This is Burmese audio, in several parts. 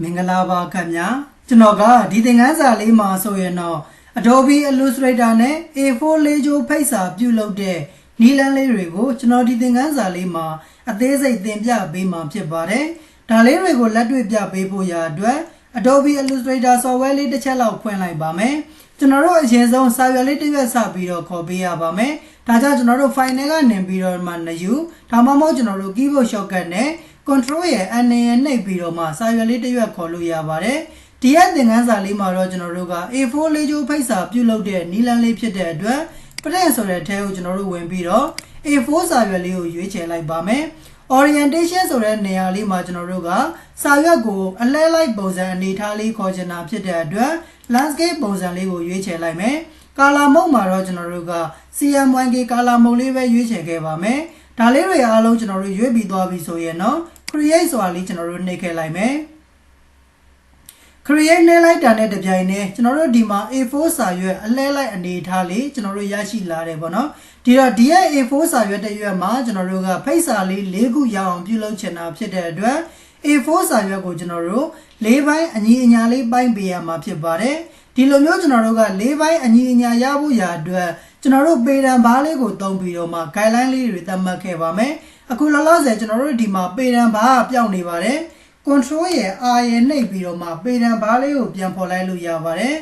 မင်္ဂလာပါခင်ဗျာကျွန်တော်ကဒီသင်ခန်းစာလေးမှာဆိုရင်တော့ Adobe Illustrator နဲ့ A4 လေးချိုးဖိတ်စာပြုလုပ်တဲ့နီလန်းလေးတွေကိုကျွန်တော်ဒီသင်ခန်းစာလေးမှာအသေးစိတ်သင်ပြပေးမှာဖြစ်ပါတယ်ဒါလေးတွေကိုလက်တွေ့ပြပေးဖို့ရာအတွက် Adobe Illustrator software လေးတစ်ချက်လောက်ဖွင့်လိုက်ပါမယ်ကျွန်တော်တို့အရင်ဆုံးစာရွက်လေးတစ်ရွက်စပြီးတော့ခေါ်ပေးရပါမယ်ဒါကြောင့်ကျွန်တော်တို့ file ထဲကနေပြီးတော့မှနှယူဒါမှမဟုတ်ကျွန်တော်တို့ keyboard shortcut နဲ့ control ရဲ့အနေနဲ့နှိပ်ပြီးတော့မှစာရွက်လေးတစ်ရွက်ခေါ်လို့ရပါတယ်ဒီရက်သင်ခန်းစာလေးမှာတော့ကျွန်တော်တို့က A4 လေးချိုးဖိတ်စာပြုလုပ်တဲ့နီလန်းလေးဖြစ်တဲ့အတွက်ပရက်ဆိုတဲ့အထဲကိုကျွန်တော်တို့ဝင်ပြီးတော့ A4 စာရွက်လေးကိုရွေးချယ်လိုက်ပါမယ် orientation ဆိုတဲ့နေရာလေးမှာကျွန်တော်တို့ကစာရွက်ကိုအလဲလိုက်ပုံစံအနေထားလေးခေါ်ချင်တာဖြစ်တဲ့အတွက် landscape ပုံစံလေးကိုရွေးချယ်လိုက်မယ်ကာလာမုတ်မှာတော့ကျွန်တော်တို့က CMYK ကာလာမုတ်လေးပဲရွေးချယ်ခဲ့ပါမယ် ဒါလေးတွေအားလုံးကျွန်တော်တို့ရွေးပြီးသွားပြီဆိုရင်တော့ create ဆိုတာလေးကျွန်တော်တို့နှိပ်ခဲ့လိုက်မယ် create နဲ့လိုက်တာနဲ့တပြိုင်နက်ကျွန်တော်တို့ဒီမှာ A4 စာရွက်အလဲလိုက်အနေထားလေးကျွန်တော်တို့ရရှိလာတယ်ပေါ့နော်ဒီတော့ဒီရဲ့ A4 စာရွက်တစ်ရွက်မှာကျွန်တော်တို့ကဖိတ်စာလေး၄ခုရအောင်ပြုလုပ်ချင်တာဖြစ်တဲ့အတွက် A4 စာရွက်ကိုကျွန်တော်တို့၄ပိုင်းအညီအညာလေးပိုင်းပေးရမှာဖြစ်ပါတယ်ဒီလိုမျိုးကျွန်တော်တို့က၄ပိုင်းအညီအညာရဖို့ရာအတွက် ကျွန်တော်တို့ပေတံဘားလေးကိုတုံးပြီးတော့မှ guideline လေးတွေသတ်မှတ်ခဲ့ပါမယ်အခုလောလောဆယ်ကျွန်တော်တို့ဒီမှာပေတံဘားပျောက်နေပါတယ် control ရဲ့ R ရဲ့နှိပ်ပြီးတော့မှပေတံဘားလေးကိုပြန်ဖော်လိုက်လို့ရပါတယ်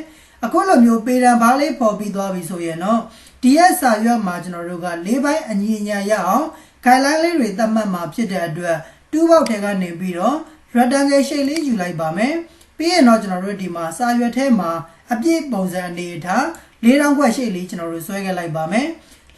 အခုလိုမျိုးပေတံဘားလေးပေါ်ပြီးသွားပြီဆိုရင်တော့ဒီရဲ့စာရွက်မှာကျွန်တော်တို့က၄ပိုင်းအညီအညာရအောင် guideline လေးတွေသတ်မှတ်မှာဖြစ်တဲ့အတွက်တူးပေါက်ထဲကနေပြီးတော့ rectangle shape လေးယူလိုက်ပါမယ်ပြီးရင်တော့ကျွန်တော်တို့ဒီမှာစာရွက်ထဲမှာအပြည့်ပုံစံအနေထား ၄တောင်ခွက်ရှိလေးကျွန်တော်တို့ဆွဲခဲ့လိုက်ပါမယ်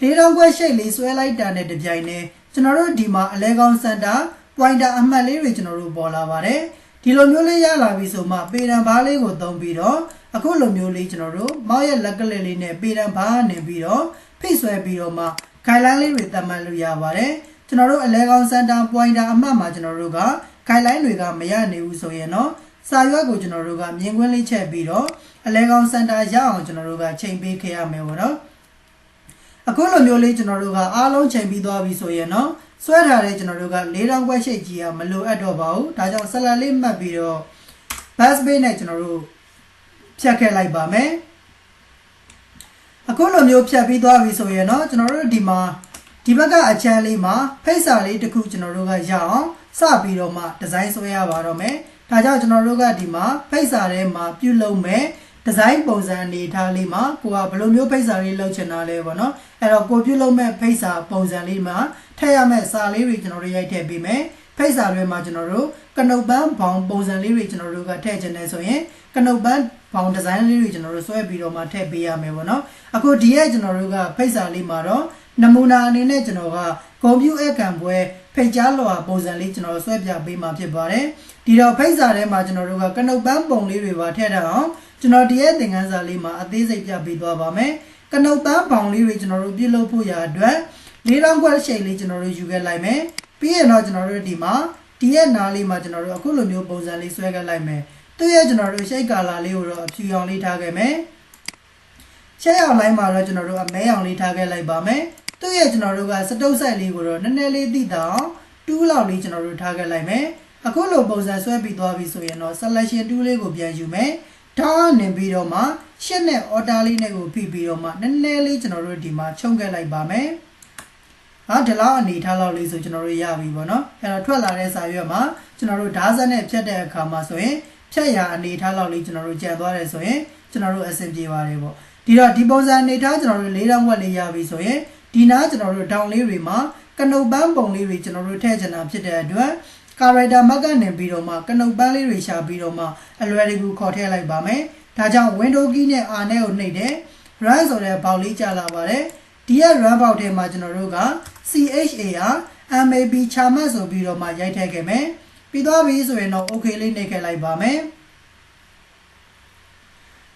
၄တောင်ခွက်ရှိလေးဆွဲလိုက်တာနဲ့တပြိုင်နက်ကျွန်တော်တို့ဒီမှာအလဲကောင်းစင်တာ pointer အမှတ်လေးတွေကျွန်တော်တို့ပေါ်လာပါတယ်ဒီလိုမျိုးလေးရလာပြီဆိုမှပေတံဘားလေးကိုသုံးပြီးတော့အခုလိုမျိုးလေးကျွန်တော်တို့မောက်ရဲ့လက်ကလေးလေးနဲ့ပေတံဘားနေပြီးတော့ဖိတ်ဆွဲပြီးတော့မှခိုင်လိုင်းလေးတွေသတ်မှတ်လို့ရပါတယ်ကျွန်တော်တို့အလဲကောင်းစင်တာ pointer အမှတ်မှာကျွန်တော်တို့ကခိုင်လိုင်းတွေကမရနိုင်ဘူးဆိုရင်တော့စာရွက်ကိုကျွန်တော်တို့ကမြင်ကွင်းလေးချက်ပြီးတော့ အလဲကောင်းစင်တာရအောင်ကျွန်တော်တို့ကချိန်ပေးခဲ့ရမယ်ပေါ့နော်အခုလိုမျိုးလေးကျွန်တော်တို့ကအားလုံးချိန်ပြီးသွားပြီဆိုရင်တော့ဆွဲထားတဲ့ကျွန်တော်တို့က၄တောင်ခွက်ရှိတ်ကြီးကမလိုအပ်တော့ပါဘူးဒါကြောင့်ဆက်လက်လေးမှတ်ပြီးတော့ bus bay နဲ့ကျွန်တော်တို့ဖြတ်ခဲ့လိုက်ပါမယ်အခုလိုမျိုးဖြတ်ပြီးသွားပြီဆိုရင်တော့ကျွန်တော်တို့ဒီမှာဒီဘက်ကအချမ်းလေးမှာဖိတ်စာလေးတစ်ခုကျွန်တော်တို့ကရအောင်စပြီးတော့မှဒီဇိုင်းဆွဲရပါတော့မယ်ဒါကြောင့်ကျွန်တော်တို့ကဒီမှာဖိတ်စာထဲမှာပြုလုပ်မယ် ဒီဇိုင်းပုံစံအနေထားလေးမှာကိုကဘယ်လိုမျိုးဖိတ်စာလေးလုပ်ချင်တာလဲပေါ့နော်အဲ့တော့ကိုပြုလုပ်မဲ့ဖိတ်စာပုံစံလေးမှာထည့်ရမဲ့စာလေးတွေကျွန်တော်တို့ရိုက်ထည့်ပေးမယ်ဖိတ်စာတွေမှာကျွန်တော်တို့ကနုတ်ပန်းဘောင်ပုံစံလေးတွေကျွန်တော်တို့ကထည့်ချင်တယ်ဆိုရင်ကနုတ်ပန်းဘောင်ဒီဇိုင်းလေးတွေကျွန်တော်တို့ဆွဲပြီးတော့မှထည့်ပေးရမယ်ပေါ့နော်အခုဒီရဲ့ကျွန်တော်တို့ကဖိတ်စာလေးမှာတော့နမူနာအနေနဲ့ကျွန်တော်ကကွန်ပျူတာကံပွဲဖိတ်ကြားလွှာပုံစံလေးကျွန်တော်ဆွဲပြပေးမှာဖြစ်ပါတယ်ဒီတော့ဖိတ်စာထဲမှာကျွန်တော်တို့ကကနုတ်ပန်းပုံလေးတွေပါထည့်ထားအောင် ကျွန်တော်ဒီရဲ့သင်ခန်းစာလေးမှာအသေးစိတ်ပြပေးသွားပါမယ်ကနုတ်ပန်းဘောင်လေးတွေကျွန်တော်တို့ပြုလုပ်ဖို့ရာအတွက်လေးတောင်ခွက်ရှိန်လေးကျွန်တော်တို့ယူခဲ့လိုက်မယ်ပြီးရင်တော့ကျွန်တော်တို့ဒီမှာဒီရဲ့နားလေးမှာကျွန်တော်တို့အခုလိုမျိုးပုံစံလေးဆွဲခဲ့လိုက်မယ်သူ့ရဲ့ကျွန်တော်တို့ရှိတ်ကာလာလေးကိုတော့အဖြူရောင်လေးထားခဲ့မယ်ချက်ရောင်လိုင်းမှာတော့ကျွန်တော်တို့အမဲရောင်လေးထားခဲ့လိုက်ပါမယ်သူ့ရဲ့ကျွန်တော်တို့ကစတုပ်ဆိုင်လေးကိုတော့နည်းနည်းလေးသိတာအောင်တူးလောက်လေးကျွန်တော်တို့ထားခဲ့လိုက်မယ်အခုလိုပုံစံဆွဲပြီးသွားပြီဆိုရင်တော့ selection tool လေးကိုပြန်ယူမယ် ထောင်းနေပြီးတော့မှရှစ်နဲ့ order လေးနဲ့ကိုဖိပြီးတော့မှနည်းနည်းလေးကျွန်တော်တို့ဒီမှာချုံခဲ့လိုက်ပါမယ်ဟာဒီလောက်အနေထားလောက်လေးဆိုကျွန်တော်တို့ရပြီပေါ့နော်အဲ့တော့ထွက်လာတဲ့စာရွက်မှာကျွန်တော်တို့ဓာတ်စက်နဲ့ဖြတ်တဲ့အခါမှာဆိုရင်ဖြတ်ရအနေထားလောက်လေးကျွန်တော်တို့ကြံသွားတယ်ဆိုရင်ကျွန်တော်တို့အဆင်ပြေပါတယ်ပေါ့ဒီတော့ဒီပုံစံအနေထားကျွန်တော်တို့၄တောင်ဝက်လေးရပြီဆိုရင်ဒီနားကျွန်တော်တို့ဒေါင်လေးတွေမှာကနုတ်ပန်းပုံလေးတွေကျွန်တော်တို့ထည့်ချင်တာဖြစ်တဲ့အတွက် character mark ကနေပြီးတော့မှကနုတ်ပန်းလေးတွေရှာပြီးတော့မှအလွယ်တကူခေါ်ထည့်လိုက်ပါမယ်ဒါကြောင့် window key နဲ့ R နဲ့ကိုနှိပ်တယ် run ဆိုတဲ့ဘောက်လေးကြာလာပါတယ်ဒီရဲ့ run ဘောက်ထဲမှာကျွန်တော်တို့က CHAR MAP ချာမတ်ဆိုပြီးတော့မှရိုက်ထည့်ခဲ့မယ်ပြီးသွားပြီဆိုရင်တော့ okay လေးနှိပ်ခဲ့လိုက်ပါမယ်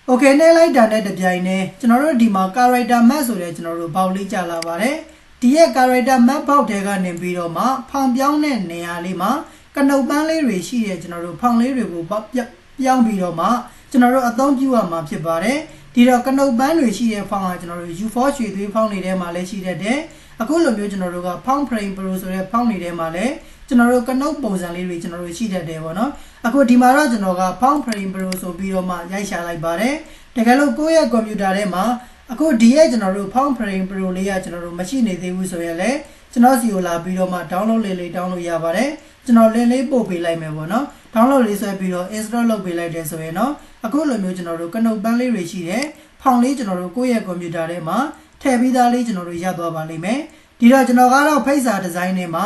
okay နဲ့လိုက်တာနဲ့တပြိုင်နက်ကျွန်တော်တို့ဒီမှာ character map ဆိုတဲ့ကျွန်တော်တို့ဘောက်လေးကြာလာပါတယ် ဒီရဲ့ character map ဘောက်ထဲကနေပြီးတော့မှဖောင်ပြောင်းတဲ့နေရာလေးမှာကနုတ်ပန်းလေးတွေရှိတဲ့ကျွန်တော်တို့ဖောင်လေးတွေကိုပြောင်းပြီးတော့မှကျွန်တော်တို့အသုံးပြုရမှာဖြစ်ပါတယ်ဒီတော့ကနုတ်ပန်းတွေရှိတဲ့ဖောင်ကကျွန်တော်တို့ U4 ရွှေသွေးဖောင်တွေထဲမှာလည်းရှိတတ်တယ်အခုလိုမျိုးကျွန်တော်တို့က pound frame pro ဆိုတဲ့ pound တွေထဲမှာလည်းကျွန်တော်တို့ကနုတ်ပုံစံလေးတွေကျွန်တော်တို့ရှိတတ်တယ်ပေါ့နော်အခုဒီမှာတော့ကျွန်တော်က pound frame pro ဆိုပြီးတော့မှရိုက်ရှာလိုက်ပါတယ်တကယ်လို့ကိုယ့်ရဲ့ကွန်ပျူတာထဲမှာ အခုဒီရဲ့ကျွန်တော်တို့ pound frame pro လေးကကျွန်တော်တို့မရှိနေသေးဘူးဆိုရင်လည်းကျွန်တော်စီကိုလာပြီးတော့မှ download လေးလေး download ရပါတယ်ကျွန်တော် link လေးပို့ပေးလိုက်မယ်ပေါ့နော် download လေးဆွဲပြီးတော့ install လုပ်ပေးလိုက်တယ်ဆိုရင်တော့အခုလိုမျိုးကျွန်တော်တို့ကနုတ်ပန်းလေးတွေရှိတယ်ဖောင်လေးကျွန်တော်တို့ကိုယ့်ရဲ့ကွန်ပျူတာထဲမှာထည့်ပြီးသားလေးကျွန်တော်တို့ရသွားပါလိမ့်မယ်ဒီတော့ကျွန်တော်ကတော့ဖိတ်စာဒီဇိုင်းထဲမှာ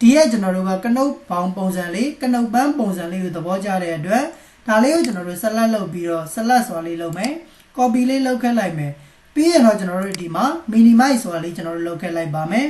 ဒီရဲ့ကျွန်တော်တို့ကကနုတ်ပေါင်းပုံစံလေးကနုတ်ပန်းပုံစံလေးကိုသဘောကျတဲ့အတွက်ဒါလေးကိုကျွန်တော်တို့ဆက်လက်လုပ်ပြီးတော့ဆက်လက်စွာလေးလုပ်မယ် copy လေးလုပ်ခဲ့လိုက်မယ် ပြီးရင်တော့ကျွန်တော်တို့ဒီမှာ minimize ဆိုတာလေးကျွန်တော်တို့လုပ်ခဲ့လိုက်ပါမယ်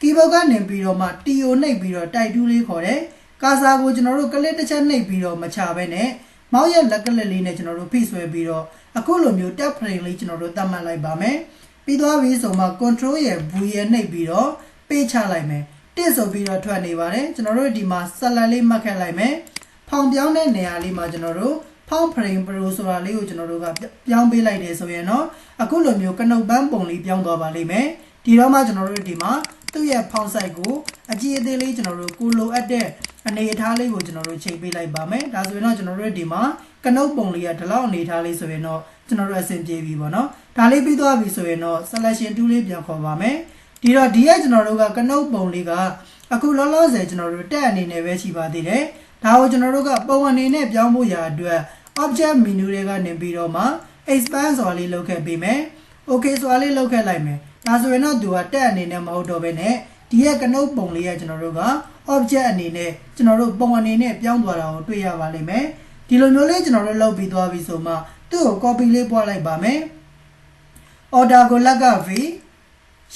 keyboard ကနေပြီးတော့မှ TO နှိပ်ပြီးတော့ type 2လေးခေါ်တယ်ကာစာကိုကျွန်တော်တို့ကလစ်တစ်ချက်နှိပ်ပြီးတော့မချဘဲနဲ့မောက်ရဲ့လက်ကလစ်လေးနဲ့ကျွန်တော်တို့ဖိဆွဲပြီးတော့အခုလိုမျိုး tab frame လေးကျွန်တော်တို့သတ်မှတ်လိုက်ပါမယ်ပြီးသွားပြီဆိုမှ control ရဲ့ V ရဲ့နှိပ်ပြီးတော့ပေးချလိုက်မယ်တစ်ဆိုပြီးတော့ထွက်နေပါတယ်ကျွန်တော်တို့ဒီမှာ select လေးမှတ်ခဲ့လိုက်မယ်ဖောင်ပြောင်းတဲ့နေရာလေးမှာကျွန်တော်တို့ ဖောင် frame pro ဆိုတာလေးကိုကျွန်တော်တို့ကပြောင်းပေးလိုက်တယ်ဆိုရင်တော့အခုလိုမျိုးကနုတ်ပန်းပုံလေးပြောင်းသွားပါလိမ့်မယ်ဒီတော့မှကျွန်တော်တို့ဒီမှာသူ့ရဲ့ဖောင်ဆိုင်ကိုအကြည့်အသေးလေးကျွန်တော်တို့ကိုလိုအပ်တဲ့အနေအထားလေးကိုကျွန်တော်တို့ချိန်ပေးလိုက်ပါမယ်ဒါဆိုရင်တော့ကျွန်တော်တို့ဒီမှာကနုတ်ပုံလေးကဒီလောက်အနေအထားလေးဆိုရင်တော့ကျွန်တော်တို့အဆင်ပြေပြီပေါ့နော်ဒါလေးပြီးသွားပြီဆိုရင်တော့ selection tool လေးပြန်ခေါ်ပါမယ်ဒီတော့ဒီကကျွန်တော်တို့ကကနုတ်ပုံလေးကအခုလောလောဆယ်ကျွန်တော်တို့တက်အနေနဲ့ပဲရှိပါသေးတယ်ဒါကိုကျွန်တော်တို့ကပုံအနေနဲ့ပြောင်းဖို့ရာအတွက် object menu တွေကနေပြီးတော့မှ expand ဆိုတာလေးလုပ်ခဲ့ပေးမယ် okay ဆိုတာလေးလုပ်ခဲ့လိုက်မယ်ဒါဆိုရင်တော့သူကတက်အနေနဲ့မဟုတ်တော့ဘဲနဲ့ဒီရဲ့ကနုတ်ပုံလေးကကျွန်တော်တို့က object အနေနဲ့ကျွန်တော်တို့ပုံအနေနဲ့ပြောင်းသွားတာကိုတွေ့ရပါလိမ့်မယ်ဒီလိုမျိုးလေးကျွန်တော်တို့လုပ်ပြီးသွားပြီဆိုမှသူ့ကို copy လေးပွားလိုက်ပါမယ် order ကိုလက်က v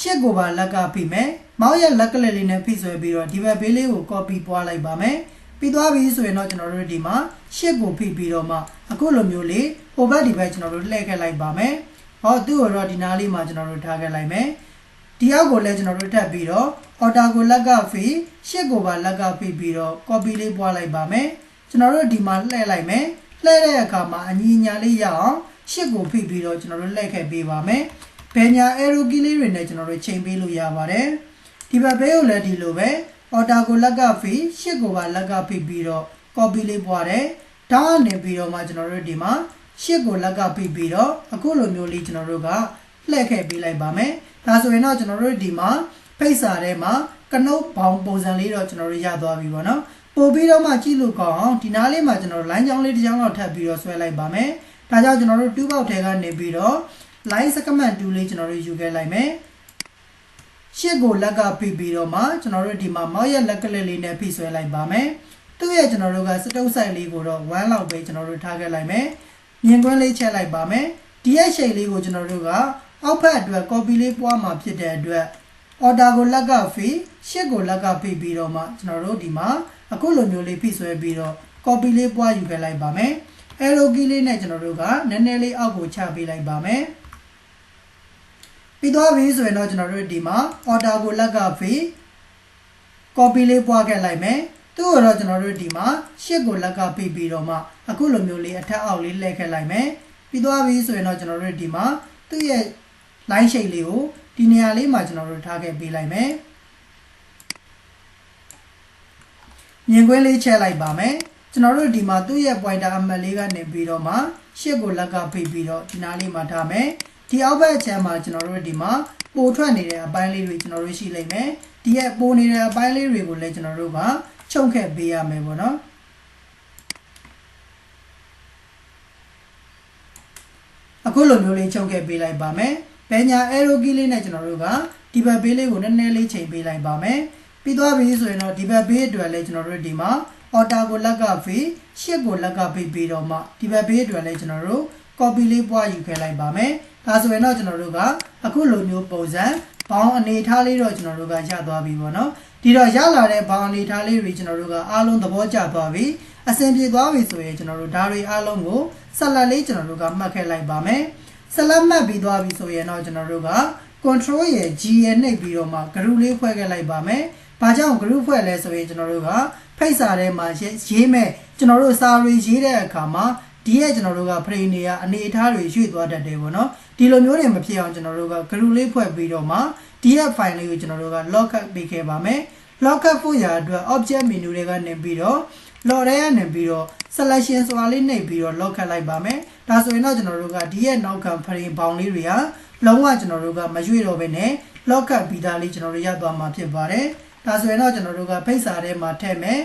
ရှစ်ကိုပါလက်ကဖိမယ်မောက်ရဲ့လက်ကလေးလေးနဲ့ဖိဆွဲပြီးတော့ဒီဘက်ဘေးလေးကို copy ပွားလိုက်ပါမယ် ပြီးသွားပြီဆိုရင်တော့ကျွန်တော်တို့ဒီမှာရှစ်ကိုဖိပြီးတော့မှအခုလိုမျိုးလေးဟိုဘက်ဒီဘက်ကျွန်တော်တို့လှည့်ခဲ့လိုက်ပါမယ်ဟောသူ့ကိုတော့ဒီနားလေးမှာကျွန်တော်တို့ထားခဲ့လိုက်မယ်ဒီအောက်ကိုလည်းကျွန်တော်တို့ထပ်ပြီးတော့ order ကိုလက်ကဖိရှစ်ကိုပါလက်ကဖိပြီးတော့ copy လေးပွားလိုက်ပါမယ်ကျွန်တော်တို့ဒီမှာလှည့်လိုက်မယ်လှည့်တဲ့အခါမှာအညီညာလေးရအောင်ရှစ်ကိုဖိပြီးတော့ကျွန်တော်တို့လှည့်ခဲ့ပေးပါမယ်ဘယ်ညာ arrow key လေးတွေနဲ့ကျွန်တော်တို့ချိန်ပေးလို့ရပါတယ်ဒီဘက်ဘေးကိုလည်းဒီလိုပဲ order ကိုလက်ကဖိရှစ်ကိုပါလက်ကဖိပြီးတော့ copy လေးပွားတယ်ဒါကနေပြီးတော့မှကျွန်တော်တို့ဒီမှာရှစ်ကိုလက်ကဖိပြီးတော့အခုလိုမျိုးလေးကျွန်တော်တို့ကလှည့်ခဲ့ပေးလိုက်ပါမယ်ဒါဆိုရင်တော့ကျွန်တော်တို့ဒီမှာဖိတ်စာထဲမှာကနုတ်ဘောင်ပုံစံလေးတော့ကျွန်တော်တို့ရသွားပြီပေါ့နော်ပို့ပြီးတော့မှကြည့်လို့ကောင်းအောင်ဒီနားလေးမှာကျွန်တော် line ချောင်းလေးတစ်ချောင်းလောက်ထပ်ပြီးတော့ဆွဲလိုက်ပါမယ်ဒါကြောင့်ကျွန်တော်တို့2ပေါက်ထဲကနေပြီးတော့ line segment 2လေးကျွန်တော်တို့ယူခဲ့လိုက်မယ် ရှစ်ကိုလက်ကဖိပြီးတော့မှကျွန်တော်တို့ဒီမှာမောက်ရဲ့လက်ကလေးလေးနဲ့ဖိဆွဲလိုက်ပါမယ်သူ့ရဲ့ကျွန်တော်တို့ကစတုပ်ဆိုင်လေးကိုတော့1လောက်ပဲကျွန်တော်တို့ထားခဲ့လိုက်မယ်မြင်ကွင်းလေးချက်လိုက်ပါမယ်ဒီရဲ့ shape လေးကိုကျွန်တော်တို့ကအောက်ဖက်အတွက် copy လေးပွားမှာဖြစ်တဲ့အတွက် order ကိုလက်ကဖိရှစ်ကိုလက်ကဖိပြီးတော့မှကျွန်တော်တို့ဒီမှာအခုလိုမျိုးလေးဖိဆွဲပြီးတော့ copy လေးပွားယူခဲ့လိုက်ပါမယ် arrow key လေးနဲ့ကျွန်တော်တို့ကနည်းနည်းလေးအောက်ကိုချပေးလိုက်ပါမယ် ပြီးသွားပြီဆိုရင်တော့ကျွန်တော်တို့ဒီမှာ order ကိုလက်ကဖိ copy လေးပွားခဲ့လိုက်မယ်သူ့ကိုတော့ကျွန်တော်တို့ဒီမှာရှစ်ကိုလက်ကဖိပြီးတော့မှအခုလိုမျိုးလေးအထက်အောက်လေးလှည့်ခဲ့လိုက်မယ်ပြီးသွားပြီဆိုရင်တော့ကျွန်တော်တို့ဒီမှာသူ့ရဲ့ line shape လေးကိုဒီနေရာလေးမှာကျွန်တော်တို့ထားခဲ့ပေးလိုက်မယ်မြင်ကွင်းလေးချက်လိုက်ပါမယ်ကျွန်တော်တို့ဒီမှာသူ့ရဲ့ pointer အမှတ်လေးကနေပြီးတော့မှရှစ်ကိုလက်ကဖိပြီးတော့ဒီနားလေးမှာထားမယ် ဒီအောက်ဘက်အခြမ်းမှာကျွန်တော်တို့ဒီမှာပိုထွက်နေတဲ့အပိုင်းလေးတွေကျွန်တော်တို့ရှိလိမ့်မယ်ဒီရဲ့ပိုနေတဲ့အပိုင်းလေးတွေကိုလည်းကျွန်တော်တို့ကချုပ်ခဲ့ပေးရမယ်ပေါ့နော်အခုလိုမျိုးလေးချုပ်ခဲ့ပေးလိုက်ပါမယ်ဘယ်ညာ arrow key လေးနဲ့ကျွန်တော်တို့ကဒီဘက်ဘေးလေးကိုနည်းနည်းလေးချိန်ပေးလိုက်ပါမယ်ပြီးသွားပြီဆိုရင်တော့ဒီဘက်ဘေးအတွက်လည်းကျွန်တော်တို့ဒီမှာ order ကိုလက်ကဖေးရှစ်ကိုလက်ကဖေးပြီးတော့မှဒီဘက်ဘေးအတွက်လည်းကျွန်တော်တို့ copy လေးပွားယူခဲ့လိုက်ပါမယ် ဒါဆိုရင်တော့ကျွန်တော်တို့ကအခုလိုမျိုးပုံစံဘောင်းအနေထားလေးတော့ကျွန်တော်တို့ကရသွားပြီပေါ့နော်ဒီတော့ရလာတဲ့ဘောင်းအနေထားလေးတွေကျွန်တော်တို့ကအားလုံးသဘောကျသွားပြီအဆင်ပြေသွားပြီဆိုရင်ကျွန်တော်တို့ဒါတွေအားလုံးကိုဆက်လက်လေးကျွန်တော်တို့ကမှတ်ခဲ့လိုက်ပါမယ်ဆက်လက်မှတ်ပြီးသွားပြီဆိုရင်တော့ကျွန်တော်တို့က control ရဲ့ G ရဲ့နှိပ်ပြီးတော့မှ group လေးဖွဲ့ခဲ့လိုက်ပါမယ်။ဘာကြောင့် group ဖွဲ့လဲဆိုရင်ကျွန်တော်တို့ကဖိတ်စာထဲမှာရေးမဲ့ကျွန်တော်တို့စာတွေရေးတဲ့အခါမှာဒီရဲ့ကျွန်တော်တို့က frame တွေကအနေအထားတွေရွေ့သွားတတ်တယ်ပေါ့နော်။ ဒီလိုမျိုးတွေမဖြစ်အောင်ကျွန်တော်တို့က group လေးဖွဲ့ပြီးတော့မှ df file လေးကိုကျွန်တော်တို့က lockup ပေးခဲ့ပါမယ် lockup ဖို့ရအတွက် object menu တွေကနေပြီးတော့ log ထဲကနေပြီးတော့ selection ဆိုတာလေးနှိပ်ပြီးတော့ lockup လိုက်ပါမယ်ဒါဆိုရင်တော့ကျွန်တော်တို့ကဒီရဲ့နောက်ခံ frame ဘောင်လေးတွေဟာလုံးဝကျွန်တော်တို့ကမရွေ့တော့ဘဲနဲ့ lockup ပြီးသားလေးကျွန်တော်တို့ရသွားမှာဖြစ်ပါတယ်ဒါဆိုရင်တော့ကျွန်တော်တို့ကဖိတ်စာထဲမှာထည့်မယ်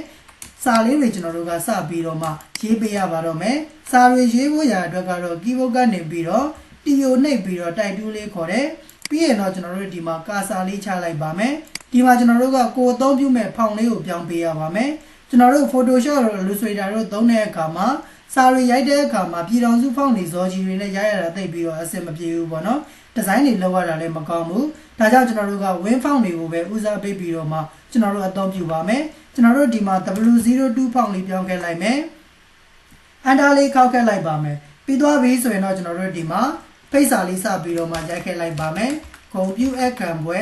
စာလေးတွေကျွန်တော်တို့ကစပြီးတော့မှရေးပေးရပါတော့မယ်စာတွေရေးဖို့ရအတွက်ကတော့ keyboard ကနေပြီးတော့ TO နှိပ်ပြီးတော့ type 2လေးခေါ်တယ်ပြီးရင်တော့ကျွန်တော်တို့ဒီမှာကာစာလေးချလိုက်ပါမယ်ဒီမှာကျွန်တော်တို့ကကိုယ်အသုံးပြုမဲ့ဖောင်လေးကိုပြောင်းပေးရပါမယ်ကျွန်တော်တို့ Photoshop တို့ Illustrator တို့သုံးတဲ့အခါမှာစာရီရိုက်တဲ့အခါမှာပြည်တော်စုဖောင်နေဇော်ကြီးတွေနဲ့ရိုက်ရတာသိပ်ပြီးတော့အဆင်မပြေဘူးပေါ့နော်ဒီဇိုင်းတွေလောက်ရတာလည်းမကောင်းဘူးဒါကြောင့်ကျွန်တော်တို့က win ဖောင်တွေကိုပဲဦးစားပေးပြီးတော့မှကျွန်တော်တို့အသုံးပြုပါမယ်ကျွန်တော်တို့ဒီမှာ W02 ဖောင်လေးပြောင်းခဲ့လိုက်မယ်အန်တာလေးခောက်ခဲ့လိုက်ပါမယ်ပြီးသွားပြီဆိုရင်တော့ကျွန်တော်တို့ဒီမှာ ဖိတ်စာလေးစပြီးတော့မှရိုက်ခဲ့လိုက်ပါမယ်ဂုံပြူအခံပွဲ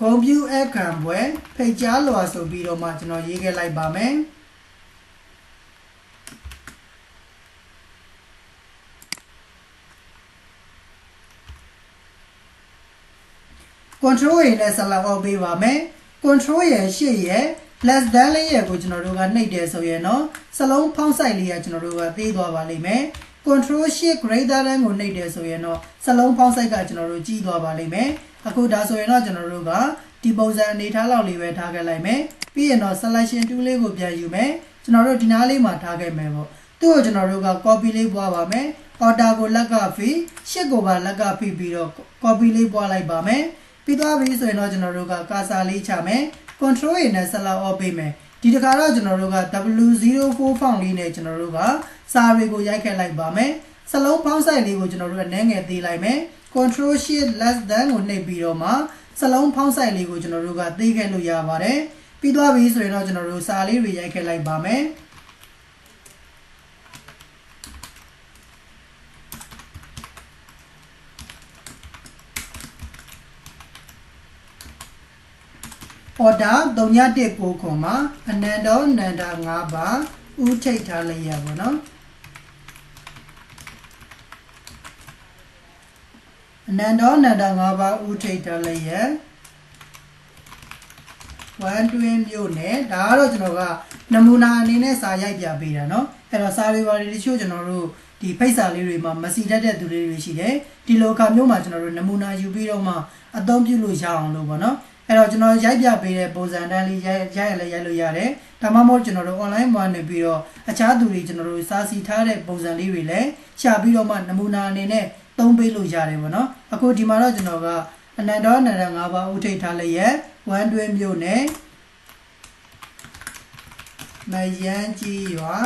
ဂုံပြူအခံပွဲဖိတ်ကြားလွာဆိုပြီးတော့မှကျွန်တော်ရေးခဲ့လိုက်ပါမယ် control ရနဲ့ select out ပေးပါမယ် control ရရှေ့ရ less than လေးရကိုကျွန်တော်တို့ကနှိပ်တယ်ဆိုရင်တော့စလုံးဖောင်းဆိုင်လေးကကျွန်တော်တို့ကသေးသွားပါလိမ့်မယ် control shift greater than ကိုနှိပ်တယ်ဆိုရင်တော့စလုံးဖောင်းဆိုင်ကကျွန်တော်တို့ကြီးသွားပါလိမ့်မယ်အခုဒါဆိုရင်တော့ကျွန်တော်တို့ကဒီပုံစံအနေထားလောက်လေးပဲထားခဲ့လိုက်မယ်ပြီးရင်တော့ selection tool လေးကိုပြန်ယူမယ်ကျွန်တော်တို့ဒီနားလေးမှာထားခဲ့မယ်ပေါ့သူ့ကိုကျွန်တော်တို့က copy လေးပွားပါမယ် order ကိုလက်ကဖိရှစ်ကိုပါလက်ကဖိပြီးတော့ copy လေးပွားလိုက်ပါမယ်ပြီးသွားပြီဆိုရင်တော့ကျွန်တော်တို့ကကာစာလေးချမယ် control ရနဲ့ select off ပေးမယ်ဒီတခါတော့ကျွန်တော်တို့က W04 font လေးနဲ့ကျွန်တော်တို့ကစာတွေကိုရိုက်ခတ်လိုက်ပါမယ်စလုံးပေါင်းဆိုင်လေးကိုကျွန်တော်တို့ကနည်းငယ်သေးလိုက်မယ် control shift less than ကိုနှိပ်ပြီးတော့မှစလုံးဖောင်းဆိုင်လေးကိုကျွန်တော်တို့ကသေးခဲ့လို့ရပါတယ်ပြီးသွားပြီဆိုရင်တော့ကျွန်တော်တို့စာလေးတွေရိုက်ခဲ့လိုက်ပါမယ် order 319ခွန်မှာအနန္တောနန္ဒ5ပါးဥထိတ်ထားလိုက်ရပါတော့အနန္တောနန္ဒ5ပါးဥထိတ်ထားလိုက်ရ1တွင်းမြို့နယ်ဒါကတော့ကျွန်တော်ကနမူနာအနေနဲ့စာရိုက်ပြပေးတာเนาะအဲ့တော့စာတွေပါတွေတချို့ကျွန်တော်တို့ဒီဖိတ်စာလေးတွေမှာမစီတတ်တဲ့သူတွေတွေရှိတယ်ဒီလိုအခါမျိုးမှာကျွန်တော်တို့နမူနာယူပြီးတော့မှအသုံးပြုလို့ရအောင်လို့ပေါ့နော် အဲ့တော့ကျွန်တော်ရိုက်ပြပေးတဲ့ပုံစံတန်းလေးရိုက်ရိုက်ရလဲရိုက်လို့ရတယ်ဒါမှမဟုတ်ကျွန်တော်တို့ online မှာနေပြီးတော့အခြားသူတွေကျွန်တော်တို့စာစီထားတဲ့ပုံစံလေးတွေလည်းရှာပြီးတော့မှနမူနာအနေနဲ့သုံးပေးလို့ရတယ်ပေါ့နော်အခုဒီမှာတော့ကျွန်တော်ကအနန္တောအနန္တ၅ပါးဥထိတ်ထားလျက်ဝမ်းတွင်းမြို့နယ်မယန်းကြီးရွာ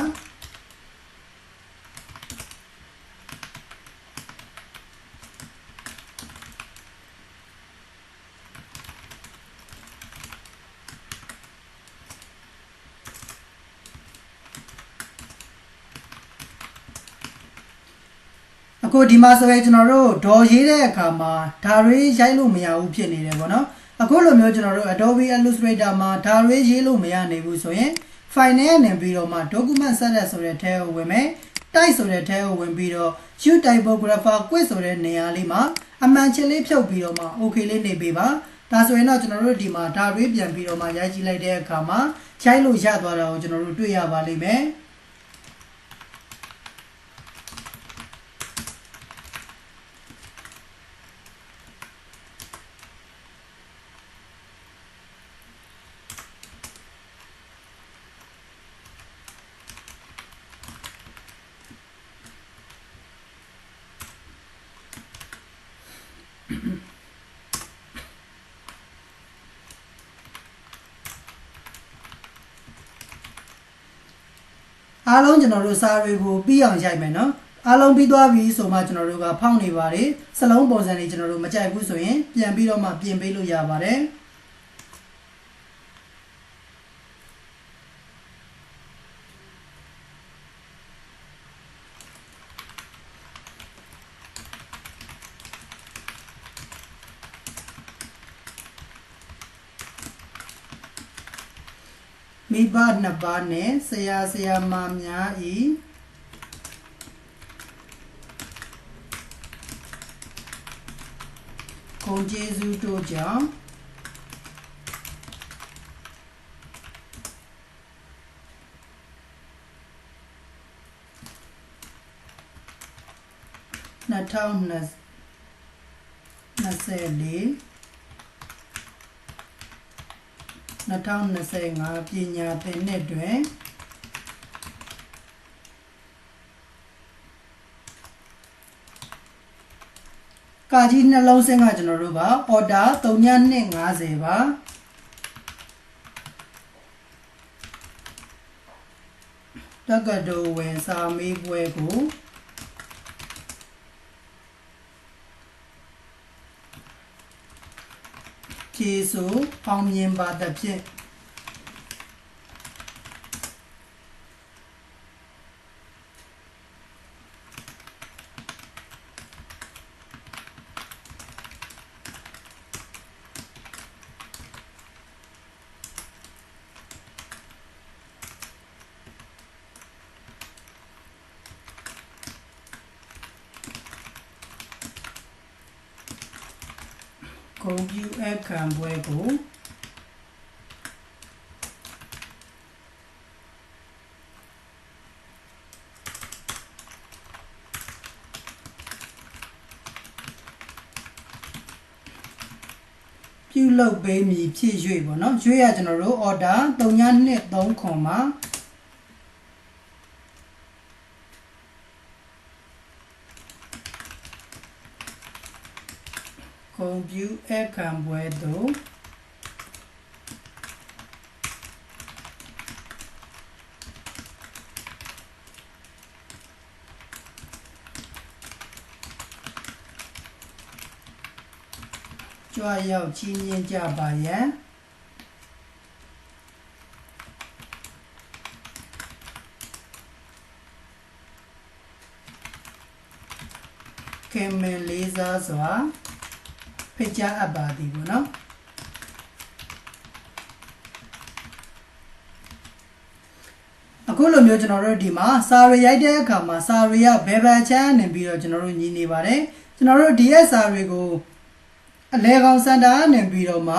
အခုဒီမှာဆိုရင်ကျွန်တော်တို့ဒေါ်ရေးတဲ့အခါမှာဒါတွေရိုက်လို့မရဘူးဖြစ်နေတယ်ပေါ့နော်အခုလိုမျိုးကျွန်တော်တို့ Adobe Illustrator မှာဒါတွေရေးလို့မရနိုင်ဘူးဆိုရင် file နဲ့နေပြီးတော့မှ document set ဆိုတဲ့ထဲကိုဝင်မယ် type ဆိုတဲ့ထဲကိုဝင်ပြီးတော့ use typographer quiz ဆိုတဲ့နေရာလေးမှာအမှန်ချင်းလေးဖြုတ်ပြီးတော့မှ okay လေးနေပေးပါဒါဆိုရင်တော့ကျွန်တော်တို့ဒီမှာဒါတွေပြန်ပြီးတော့မှရိုက်ကြည့်လိုက်တဲ့အခါမှာရိုက်လို့ရသွားတာကိုကျွန်တော်တို့တွေ့ရပါလိမ့်မယ် အားလုံးကျွန်တော်တို့စာတွေကိုပြီးအောင်ရိုက်မယ်နော်အားလုံးပြီးသွားပြီဆိုမှကျွန်တော်တို့ကဖောင်းနေပါတယ်စလုံးပုံစံတွေကျွန်တော်တို့မကြိုက်ဘူးဆိုရင်ပြန်ပြီးတော့မှပြင်ပေးလို့ရပါတယ် မိဘနှစ်ပါးနဲ့ဆရာဆရာမများ၏ုံကျေးဇူးတို့ကြောင့်2024 2025ပညာသင်နှစ်တွင်ကာကြီးနှလုံးစင်းကကျွန်တော်တို့က order 3250ပါတက္ကသိုလ်ဝင်စာမေးပွဲကို ဖြေဆိုအောင်မြင်ပါသဖြင့်ဂုံပြူအ ခံပွဲကိုပြုလုပ်ပေးမည်ဖြစ်၍ပေါ့နော်ရွေးရကျွန်တော်တို့ order 3230ခွန်မှာ ကွန်ပျူအခံပွဲသို့ကြွားရောက်ချင်းမြင်ကြပါရန်ခင်မင်လေးစားစွာ ဖိတ်ကြားအပ်ပါသည်ပေါ့နော်အခုလိုမျိုးကျွန်တော်တို့ဒီမှာစာရီရိုက်တဲ့အခါမှာစာရီကဘယ်ဘက်ချမ်းနေပြီးတော့ကျွန်တော်တို့ညီနေပါတယ်ကျွန်တော်တို့ DS စာရီကိုအလဲကောင်စင်တာနေပြီးတော့မှ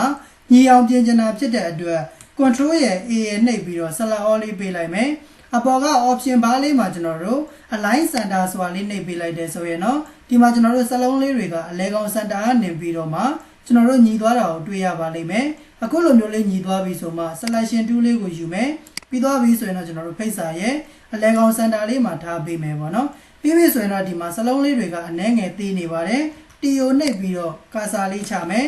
ညီအောင်ပြင်ကျင်တာဖြစ်တဲ့အတွက် control ရဲ့ A ရဲ့နှိပ်ပြီးတော့ select all လေးပေးလိုက်မယ် အပေါ်က option bar လေးမှာကျွန်တော်တို့ align center ဆိုတာလေးနှိပ်ပေးလိုက်တယ်ဆိုရင်တော့ဒီမှာကျွန်တော်တို့စလုံးလေးတွေကအလဲကောင် center ကနေပြီးတော့မှကျွန်တော်တို့ညီသွားတာကိုတွေ့ရပါလိမ့်မယ်အခုလိုမျိုးလေးညီသွားပြီဆိုမှ selection tool လေးကိုယူမယ်ပြီးသွားပြီဆိုရင်တော့ကျွန်တော်တို့ဖိတ်စာရဲ့အလဲကောင် center လေးမှာထားပေးမယ်ပေါ့နော်ပြီးပြီဆိုရင်တော့ဒီမှာစလုံးလေးတွေကအနှဲငယ်သေးနေပါတယ်တီယိုနှိပ်ပြီးတော့ကာစာလေးချမယ်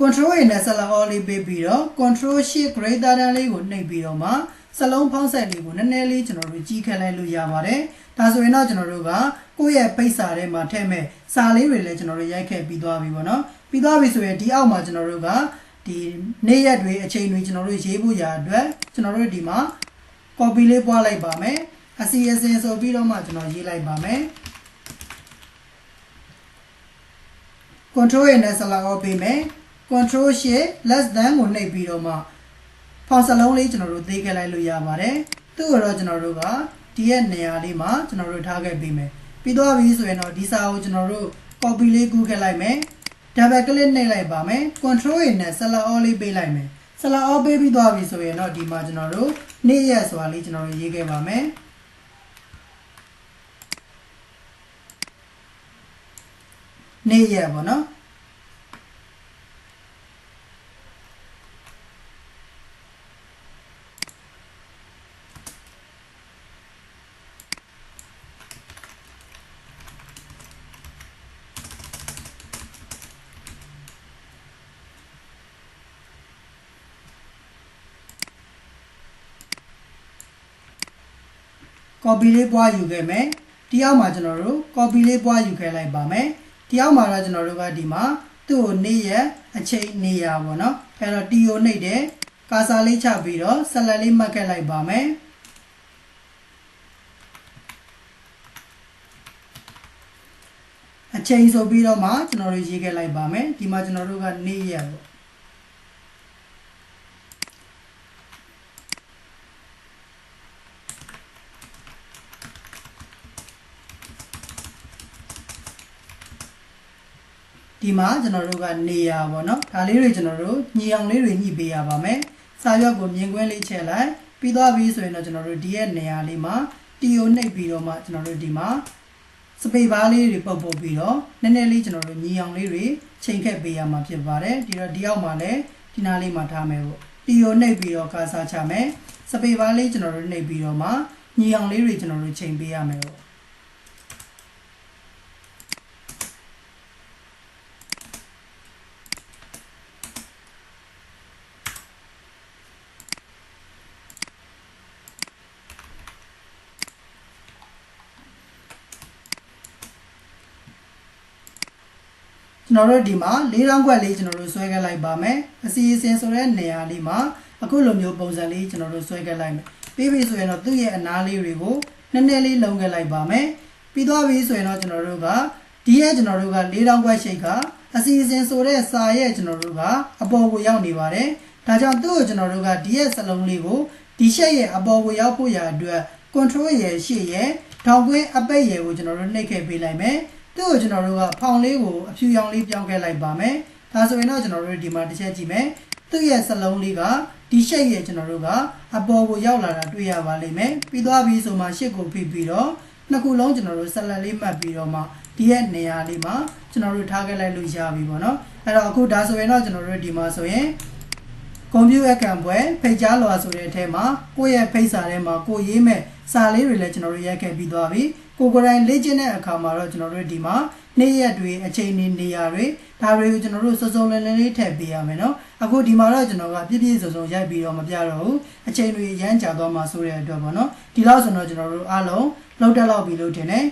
control နဲ့ select all လေးပေးပြီးတော့ control shift greater than လေးကိုနှိပ်ပြီးတော့မှ စလုံးဖောင်းဆက်လေးကိုနည်းနည်းလေးကျွန်တော်တို့ကြီးခက်လိုက်လို့ရပါတယ်။ဒါဆိုရင်တော့ကျွန်တော်တို့ကကိုယ့်ရဲ့ပိတ်စာထဲမှာထည့်မဲ့စာလေးတွေလည်းကျွန်တော်တို့ရိုက်ခဲ့ပြီးသွားပြီပေါ့နော်။ပြီးသွားပြီဆိုရင်ဒီအောက်မှာကျွန်တော်တို့ကဒီနေ့ရက်တွေအချိန်တွေကျွန်တော်တို့ရေးဖို့ရာအတွက်ကျွန်တော်တို့ဒီမှာ copy လေးပွားလိုက်ပါမယ်။အစီအစဉ်ဆိုပြီးတော့မှကျွန်တော်ရေးလိုက်ပါမယ်။ control နဲ့ select all ပေးမယ် control shift less than ကိုနှိပ်ပြီးတော့မှ ဖောင်စလုံးလေးကျွန်တော်တို့သေးခဲ့လိုက်လို့ရပါတယ်သူ့ကိုတော့ကျွန်တော်တို့ကဒီရဲ့နေရာလေးမှာကျွန်တော်တို့ထားခဲ့ပေးမယ်ပြီးတော့ပြီဆိုရင်တော့ဒီစာကိုကျွန်တော်တို့ copy လေးကူးခဲ့လိုက်မယ် double click နှိပ်လိုက်ပါမယ် control နဲ့ select all လေးပေးလိုက်မယ် select all ပေးပြီးသွားပြီဆိုရင်တော့ဒီမှာကျွန်တော်တို့နေ့ရက်ဆိုတာလေးကျွန်တော်တို့ရေးခဲ့ပါမယ်နေ့ရက်ပေါ့နော် ကော်ပီလေးပွားယူခဲ့မယ်ဒီအောက်မှာကျွန်တော်တို့ကော်ပီလေးပွားယူခဲ့လိုက်ပါမယ်ဒီအောက်မှာတော့ကျွန်တော်တို့ကဒီမှာသူ့ကိုနေ့ရက်အချိန်နေရပါတော့အဲ့တော့တီယိုနှိပ်တယ်ကာစာလေးချပြီးတော့ဆက်လက်လေးမှတ်ခဲ့လိုက်ပါမယ်အချိန်ဆိုပြီးတော့မှကျွန်တော်တို့ရေးခဲ့လိုက်ပါမယ်ဒီမှာကျွန်တော်တို့ကနေ့ရက်ပေါ့ ဒီမှာကျွန်တော်တို့ကနေရာပေါ့နော်ဒါလေးတွေကျွန်တော်တို့ညီအောင်လေးတွေညှိပေးရပါမယ်စာရွက်ကိုမြင်ကွင်းလေးချက်လိုက်ပြီးသွားပြီဆိုရင်တော့ကျွန်တော်တို့ဒီရဲ့နေရာလေးမှာတီယိုနှိပ်ပြီးတော့မှကျွန်တော်တို့ဒီမှာစပိတ်ဘားလေးတွေပုတ်ပုတ်ပြီးတော့နည်းနည်းလေးကျွန်တော်တို့ညီအောင်လေးတွေချိန်ခက်ပေးရမှာဖြစ်ပါတယ်ဒီတော့ဒီအောက်မှာလည်းဒီနားလေးမှာထားမယ်ပေါ့တီယိုနှိပ်ပြီးတော့ကာစားချမယ်စပိတ်ဘားလေးကျွန်တော်တို့နှိပ်ပြီးတော့မှညီအောင်လေးတွေကျွန်တော်တို့ချိန်ပေးရမယ်ပေါ့ ကျွန်တော်တို့ဒီမှာ၄တောင်းခွက်လေးကျွန်တော်တို့ဆွဲခဲ့လိုက်ပါမယ်အစီအစဉ်ဆိုတဲ့နေရာလေးမှာအခုလိုမျိုးပုံစံလေးကျွန်တော်တို့ဆွဲခဲ့လိုက်မယ်ပြီးပြီဆိုရင်တော့သူ့ရဲ့အနားလေးတွေကိုနည်းနည်းလေးလုံခဲ့လိုက်ပါမယ်ပြီးသွားပြီဆိုရင်တော့ကျွန်တော်တို့ကဒီရဲ့ကျွန်တော်တို့က၄တောင်းခွက်ရှိတ်ကအစီအစဉ်ဆိုတဲ့စာရဲ့ကျွန်တော်တို့ကအပေါ်ကိုရောက်နေပါတယ်ဒါကြောင့်သူ့ကိုကျွန်တော်တို့ကဒီရဲ့စလုံးလေးကိုဒီရှက်ရဲ့အပေါ်ကိုရောက်ဖို့ရအတွက် control ရဲ့ရှေ့ရဲ့ထောင်ကွင်းအပိတ်ရဲ့ကိုကျွန်တော်တို့နှိပ်ခဲ့ပေးလိုက်မယ် သူ့ကိုကျွန်တော်တို့ကဖောင်လေးကိုအဖြူရောင်လေးပြောင်းခဲ့လိုက်ပါမယ်။ဒါဆိုရင်တော့ကျွန်တော်တို့ဒီမှာတစ်ချက်ကြည့်မယ်။သူ့ရဲ့စလုံးလေးကဒီရှိတ်ရဲ့ကျွန်တော်တို့ကအပေါ်ကိုရောက်လာတာတွေ့ရပါလိမ့်မယ်။ပြီးသွားပြီဆိုမှရှစ်ကိုဖိပြီးတော့နှစ်ခုလုံးကျွန်တော်တို့ဆက်လက်လေးမှတ်ပြီးတော့မှဒီရဲ့နေရာလေးမှာကျွန်တော်တို့ထားခဲ့လိုက်လို့ရပြီပေါ့နော်။အဲ့တော့အခုဒါဆိုရင်တော့ကျွန်တော်တို့ဒီမှာဆိုရင်ကွန်ပျူတာကံပွဲဖိတ်ကြားလွာဆိုတဲ့အထဲမှာကိုယ့်ရဲ့ဖိတ်စာထဲမှာကိုရေးမဲ့စာလေးတွေလည်းကျွန်တော်တို့ရိုက်ခဲ့ပြီးသွားပြီ ကိုကိုယ်တိုင်လေ့ကျင့်တဲ့အခါမှာတော့ကျွန်တော်တို့ဒီမှာနေ့ရက်တွေအချိန်တွေနေရာတွေဒါတွေကိုကျွန်တော်တို့စုံစုံလင်လင်လေးထည့်ပေးရမယ်နော်အခုဒီမှာတော့ကျွန်တော်ကပြည့်ပြည့်စုံစုံရိုက်ပြီးတော့မပြတော့ဘူးအချိန်တွေရမ်းကြာသွားမှဆိုတဲ့အတွက်ပေါ့နော်ဒီလောက်ဆိုတော့ကျွန်တော်တို့အားလုံးလောက်တက်လောက်ပြီလို့ထင်တယ်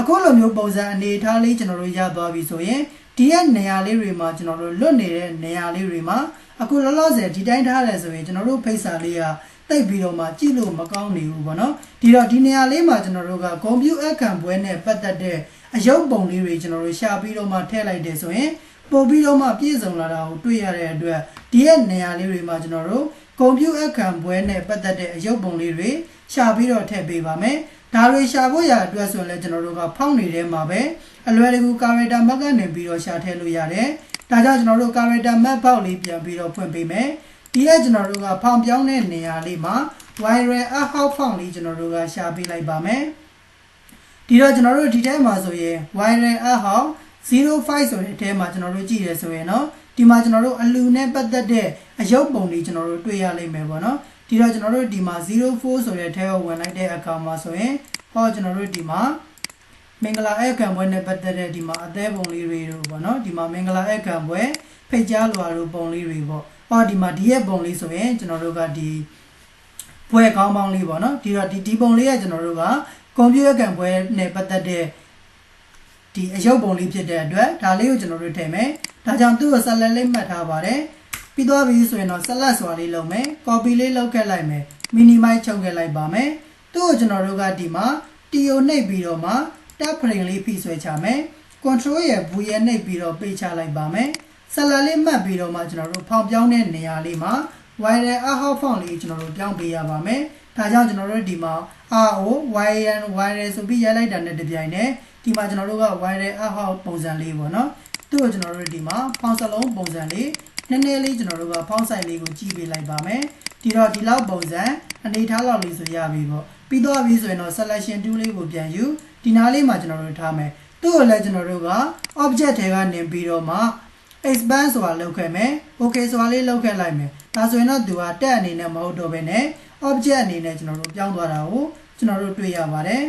အခုလိုမျိုးပုံစံအနေအထားလေးကျွန်တော်တို့ရသွားပြီဆိုရင်ဒီရဲ့နေရာလေးတွေမှာကျွန်တော်တို့လွတ်နေတဲ့နေရာလေးတွေမှာအခုလောလောဆယ်ဒီတိုင်းထားတယ်ဆိုရင်ကျွန်တော်တို့ဖိတ်စာလေးက တိတ်ပြီးတော့မှကြည့်လို့မကောင်းနေဘူးပေါ့နော်ဒီတော့ဒီနေရာလေးမှာကျွန်တော်တို့ကကွန်ပျူတာခံပွဲနဲ့ပတ်သက်တဲ့အယုတ်ပုံလေးတွေကျွန်တော်တို့ရှာပြီးတော့မှထည့်လိုက်တယ်ဆိုရင်ပို့ပြီးတော့မှပြည့်စုံလာတာကိုတွေ့ရတဲ့အတွက်ဒီရဲ့နေရာလေးတွေမှာကျွန်တော်တို့ကွန်ပျူတာခံပွဲနဲ့ပတ်သက်တဲ့အယုတ်ပုံလေးတွေရှာပြီးတော့ထည့်ပေးပါမယ်ဒါတွေရှာဖို့ရအတွက်ဆိုရင်လည်းကျွန်တော်တို့ကဖောင်းနေတဲ့မှာပဲအလွယ်တကူ character map ကနေပြီးတော့ရှာထည့်လို့ရတယ်ဒါကြောင့်ကျွန်တော်တို့ character map ပေါက်လေးပြန်ပြီးတော့ဖွင့်ပေးမယ် ဒီကကျွန်တော်တို့ကဖောင်ပြောင်းတဲ့နေရာလေးမှာ viral account ဖောင်လေးကျွန်တော်တို့ကရှာပေးလိုက်ပါမယ်ဒီတော့ကျွန်တော်တို့ဒီထဲမှာဆိုရင် viral account 05ဆိုတဲ့အထဲမှာကျွန်တော်တို့ကြည့်ရဆိုရင်နော်ဒီမှာကျွန်တော်တို့အလူနဲ့ပတ်သက်တဲ့အယုတ်ပုံတွေကျွန်တော်တို့တွေ့ရလိမ့်မယ်ပေါ့နော်ဒီတော့ကျွန်တော်တို့ဒီမှာ04ဆိုတဲ့အထဲကိုဝင်လိုက်တဲ့အကောင်မှာဆိုရင်ဟောကျွန်တော်တို့ဒီမှာမင်္ဂလာအဲ့ကံပွဲနဲ့ပတ်သက်တဲ့ဒီမှာအသေးပုံလေးတွေတို့ပေါ့နော်ဒီမှာမင်္ဂလာအဲ့ကံပွဲဖိတ်ကြားလွာတို့ပုံလေးတွေပေါ့ ဟောဒီမှာဒီရဲ့ပုံလေးဆိုရင်ကျွန်တော်တို့ကဒီပွဲကောင်းပေါင်းလေးပေါ့နော်ဒီတော့ဒီဒီပုံလေးကကျွန်တော်တို့ကကွန်ပျူတာကံပွဲနဲ့ပတ်သက်တဲ့ဒီအယုတ်ပုံလေးဖြစ်တဲ့အတွက်ဒါလေးကိုကျွန်တော်တို့ထည့်မယ်ဒါကြောင့်သူ့ကိုဆက်လက်လေးမှတ်ထားပါတယ်ပြီးသွားပြီဆိုရင်တော့ဆက်လက်စွာလေးလုပ်မယ် copy လေးလုပ်ခဲ့လိုက်မယ် minimize ချုပ်ခဲ့လိုက်ပါမယ်သူ့ကိုကျွန်တော်တို့ကဒီမှာ TO နှိပ်ပြီးတော့မှ tab frame လေးဖိဆွဲချမယ် control ရဲ့ V ရဲ့နှိပ်ပြီးတော့ပေးချလိုက်ပါမယ် ဆက်လက်လေးမှတ်ပြီးတော့မှကျွန်တော်တို့ဖောင်ပြောင်းတဲ့နေရာလေးမှာ viral out font လေးကျွန်တော်တို့ပြောင်းပေးရပါမယ်ဒါကြောင့်ကျွန်တော်တို့ဒီမှာ RO YN viral ဆိုပြီးရိုက်လိုက်တာနဲ့တပြိုင်နက်ဒီမှာကျွန်တော်တို့က viral out ပုံစံလေးပေါ့နော်သူ့ကိုကျွန်တော်တို့ဒီမှာဖောင်စလုံးပုံစံလေးနည်းနည်းလေးကျွန်တော်တို့ကဖောင်းဆိုင်လေးကိုကြည့်ပေးလိုက်ပါမယ်ဒီတော့ဒီလောက်ပုံစံအနေထားလောက်လေးဆိုရပြီပေါ့ပြီးတော့ပြီဆိုရင်တော့ selection tool လေးကိုပြန်ယူဒီနားလေးမှာကျွန်တော်တို့ထားမယ်သူ့ကိုလည်းကျွန်တော်တို့က object တွေကနေပြီးတော့မှ expand ဆိုတာလုပ်ခဲ့မယ် okay ဆိုတာလေးလုပ်ခဲ့လိုက်မယ်ဒါဆိုရင်တော့သူကတက်အနေနဲ့မဟုတ်တော့ဘဲနဲ့ object အနေနဲ့ကျွန်တော်တို့ပြောင်းသွားတာကိုကျွန်တော်တို့တွေ့ရပါတယ်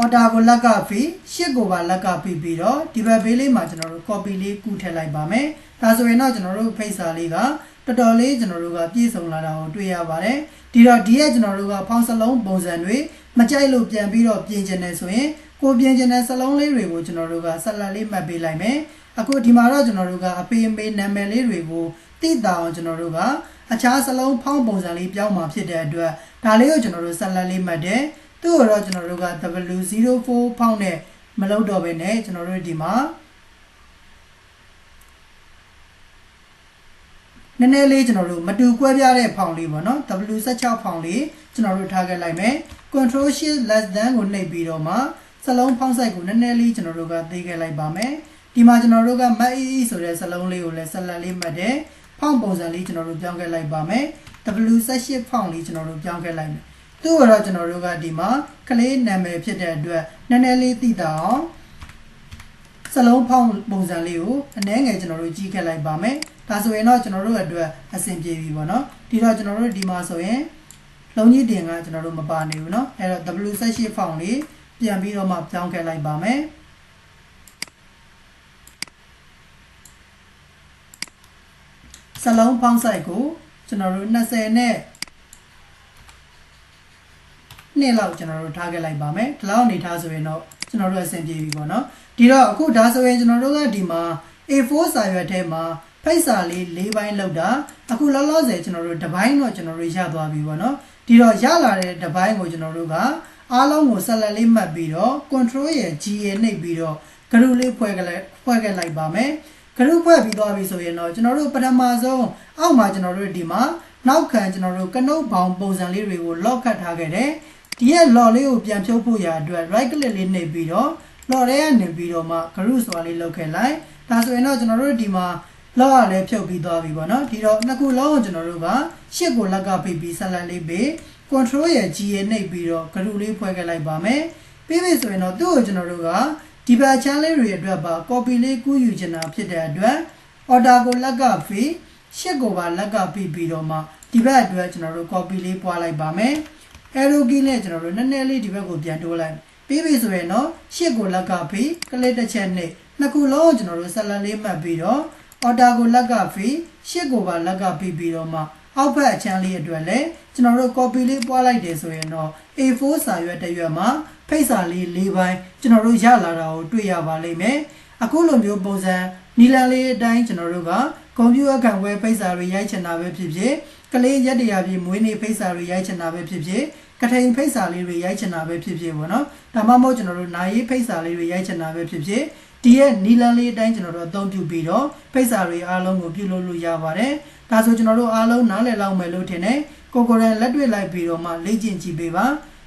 order ကိုလက်ကဖိရှစ်ကိုပါလက်ကဖိပြီးတော့ဒီဘက်ဘေးလေးမှာကျွန်တော်တို့ copy လေးကူးထည့်လိုက်ပါမယ်ဒါဆိုရင်တော့ကျွန်တော်တို့ဖိတ်စာလေးကတော်တော်လေးကျွန်တော်တို့ကပြည့်စုံလာတာကိုတွေ့ရပါတယ်ဒီတော့ဒီရဲ့ကျွန်တော်တို့ကဖောင်းစလုံးပုံစံတွေမကြိုက်လို့ပြန်ပြီးတော့ပြင်ကျင်နေဆိုရင် ကိုပြင်ကျင်တဲ့စလုံးလေးတွေကိုကျွန်တော်တို့ကဆက်လက်လေးမှတ်ပေးလိုက်မယ်အခုဒီမှာတော့ကျွန်တော်တို့ကအပေအမေနာမည်လေးတွေကိုသိတာအောင်ကျွန်တော်တို့ကအခြားစလုံးဖောင်းပုံစံလေးပြောင်းมาဖြစ်တဲ့အတွက်ဒါလေးကိုကျွန်တော်တို့ဆက်လက်လေးမှတ်တယ်သူ့ကိုတော့ကျွန်တော်တို့က W04 ဖောင်းနဲ့မလုပ်တော့ဘဲနဲ့ကျွန်တော်တို့ဒီမှာနည်းနည်းလေးကျွန်တော်တို့မတူကွဲပြားတဲ့ဖောင်လေးပေါ့နော် W16 ဖောင်လေးကျွန်တော်တို့ထားခဲ့လိုက်မယ် Control Shift less than ကိုနှိပ်ပြီးတော့မှ စလုံးဖောင်းဆိုင်ကိုနည်းနည်းလေးကျွန်တော်တို့ကသိခဲ့လိုက်ပါမယ်ဒီမှာကျွန်တော်တို့ကမတ်အီအီဆိုတဲ့စလုံးလေးကိုလည်းဆက်လက်လေးမှတ်တယ်ဖောင်းပုံစံလေးကျွန်တော်တို့ပြောင်းခဲ့လိုက်ပါမယ် W18 ဖောင်းလေးကျွန်တော်တို့ပြောင်းခဲ့လိုက်မယ်သူ့ကတော့ကျွန်တော်တို့ကဒီမှာကလေးနာမည်ဖြစ်တဲ့အတွက်နည်းနည်းလေးသိတာအောင်စလုံးဖောင်းပုံစံလေးကိုအနည်းငယ်ကျွန်တော်တို့ကြီးခဲ့လိုက်ပါမယ်ဒါဆိုရင်တော့ကျွန်တော်တို့အတွက်အဆင်ပြေပြီပေါ့နော်ဒီတော့ကျွန်တော်တို့ဒီမှာဆိုရင်လုံးကြီးတင်ကကျွန်တော်တို့မပါနေဘူးเนาะအဲ့တော့ W18 ဖောင်းလေး ပြန်ပြီးတော့မှပြောင်းခဲ့လိုက်ပါမယ်စလုံးဖောင်းဆိုင်ကိုကျွန်တော်တို့20နဲ့နှစ်လောက်ကျွန်တော်တို့ထားခဲ့လိုက်ပါမယ်ဒီလောက်အနေထားဆိုရင်တော့ကျွန်တော်တို့အဆင်ပြေပြီပေါ့နော်ဒီတော့အခုဒါဆိုရင်ကျွန်တော်တို့ကဒီမှာ A4 စာရွက်ထဲမှာဖိတ်စာလေး၄ပိုင်းလောက်တာအခုလောလောဆယ်ကျွန်တော်တို့တစ်ပိုင်းတော့ကျွန်တော်တို့ရသွားပြီပေါ့နော်ဒီတော့ရလာတဲ့တစ်ပိုင်းကိုကျွန်တော်တို့က အားလုံးကိုဆက်လက်လေးမှတ်ပြီးတော့ control ရဲ့ G ရဲ့နှိပ်ပြီးတော့ group လေးဖွဲ့ခဲ့လိုက်ဖွဲ့ခဲ့လိုက်ပါမယ် group ဖွဲ့ပြီးသွားပြီဆိုရင်တော့ကျွန်တော်တို့ပထမဆုံးအောက်မှာကျွန်တော်တို့ဒီမှာနောက်ခံကျွန်တော်တို့ကနုတ်ပေါင်းပုံစံလေးတွေကို lock ခတ်ထားခဲ့တယ်ဒီရဲ့ lock လေးကိုပြန်ဖြုတ်ဖို့ရအတွက် right click လေးနှိပ်ပြီးတော့ lock ထဲကနေပြီးတော့မှ group ဆိုတာလေးလုပ်ခဲ့လိုက်ဒါဆိုရင်တော့ကျွန်တော်တို့ဒီမှာလောက်ကလည်းဖြုတ်ပြီးသွားပြီပေါ့နော်ဒီတော့နှစ်ခုလုံးကိုကျွန်တော်တို့ကရှစ်ကိုလက်ကဖိပြီးဆက်လက်လေးပေး control ရဲ့ G ရဲ့နှိပ်ပြီးတော့ group လေးဖွဲ့ခဲ့လိုက်ပါမယ်ပြီးပြီဆိုရင်တော့သူ့ကိုကျွန်တော်တို့ကဒီဘက်ချမ်းလေးတွေအတွက်ပါ copy လေးကူးယူချင်တာဖြစ်တဲ့အတွက် order ကိုလက်ကဖိရှစ်ကိုပါလက်ကဖိပြီးတော့မှဒီဘက်အတွက်ကျွန်တော်တို့ copy လေးပွားလိုက်ပါမယ် arrow key နဲ့ကျွန်တော်တို့နည်းနည်းလေးဒီဘက်ကိုပြန်တိုးလိုက်ပြီးပြီဆိုရင်တော့ရှစ်ကိုလက်ကဖိကလစ်တစ်ချက်နဲ့နှစ်ခုလုံးကိုကျွန်တော်တို့ဆက်လက်လေးမှတ်ပြီးတော့ order ကိုလက်ကဖိရှစ်ကိုပါလက်ကဖိပြီးတော့မှ အောက်ဘက်အချမ်းလေးအတွက်လည်းကျွန်တော်တို့ copy လေးပွားလိုက်တယ်ဆိုရင်တော့ A4 စာရွက်တစ်ရွက်မှာဖိတ်စာလေး၄ပိုင်းကျွန်တော်တို့ရလာတာကိုတွေ့ရပါလိမ့်မယ်အခုလိုမျိုးပုံစံနီလန်လေးအတိုင်းကျွန်တော်တို့ကကွန်ပျူတာခံဝဲဖိတ်စာတွေရိုက်ချင်တာပဲဖြစ်ဖြစ်ကလေးရက်တရာပြည့်မွေးနေ့ဖိတ်စာတွေရိုက်ချင်တာပဲဖြစ်ဖြစ်ကထိန်ဖိတ်စာလေးတွေရိုက်ချင်တာပဲဖြစ်ဖြစ်ပေါ့နော်ဒါမှမဟုတ်ကျွန်တော်တို့နာရီဖိတ်စာလေးတွေရိုက်ချင်တာပဲဖြစ်ဖြစ်ဒီရဲ့နီလန်လေးအတိုင်းကျွန်တော်တို့အသုံးပြုပြီးတော့ဖိတ်စာတွေအားလုံးကိုပြုလုပ်လို့ရပါတယ် ဒါဆိုကျွန်တော်တို့အားလုံးနားလည်လောက်မယ်လို့ထင်တယ်ကိုကိုရိုင်းလက်တွေ့လိုက်ပြီးတော့မှလေ့ကျင့်ကြည့်ပေးပါ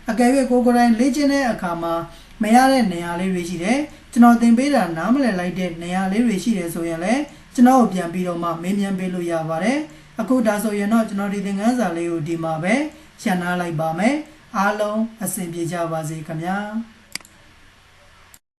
အကယ်၍ကိုကိုရိုင်းလေ့ကျင့်တဲ့အခါမှာမရတဲ့နေရာလေးတွေရှိတယ်ကျွန်တော်သင်ပေးတာနားမလည်လိုက်တဲ့နေရာလေးတွေရှိတယ်ဆိုရင်လည်းကျွန်တော်ကိုပြန်ပြီးတော့မှမေးမြန်းပေးလို့ရပါတယ်အခုဒါဆိုရင်တော့ကျွန်တော်ဒီသင်ခန်းစာလေးကိုဒီမှာပဲရှင်းနာလိုက်ပါမယ်အားလုံးအဆင်ပြေကြပါစေခင်ဗျာ